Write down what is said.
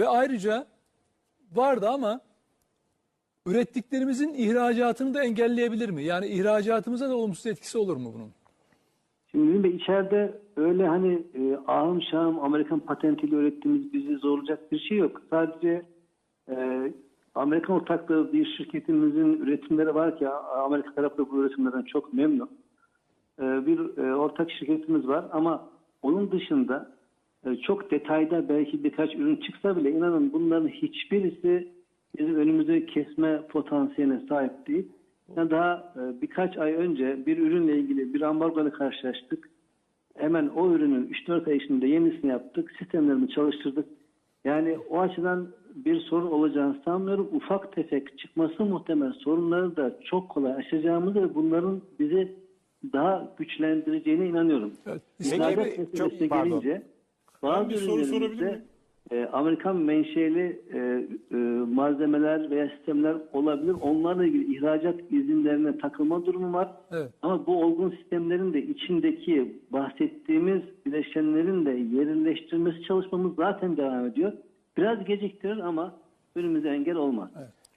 Ve ayrıca vardı ama ürettiklerimizin ihracatını da engelleyebilir mi? Yani ihracatımıza da olumsuz etkisi olur mu bunun? Şimdi Bey içeride öyle hani e, ahım şahım Amerikan patentiyle ürettiğimiz bizi zorlayacak bir şey yok. Sadece e, Amerikan ortaklığı bir şirketimizin üretimleri var ki Amerika tarafı bu üretimlerden çok memnun. E, bir e, ortak şirketimiz var ama onun dışında çok detayda belki birkaç ürün çıksa bile inanın bunların hiçbirisi bizim önümüzü kesme potansiyeline sahip değil. Yani daha e, birkaç ay önce bir ürünle ilgili bir ambargoyla karşılaştık. Hemen o ürünün 3-4 ay içinde yenisini yaptık. Sistemlerimizi çalıştırdık. Yani o açıdan bir sorun olacağını sanmıyorum. Ufak tefek çıkması muhtemel sorunları da çok kolay aşacağımızı ve bunların bizi daha güçlendireceğine inanıyorum. Evet. Peki, çok pardon. gelince bazı bir soru sorabilir miyim? e, Amerikan menşeli e, e, malzemeler veya sistemler olabilir. Onlarla ilgili ihracat izinlerine takılma durumu var. Evet. Ama bu olgun sistemlerin de içindeki bahsettiğimiz bileşenlerin de yerleştirilmesi çalışmamız zaten devam ediyor. Biraz geciktirir ama önümüze engel olmaz. Evet.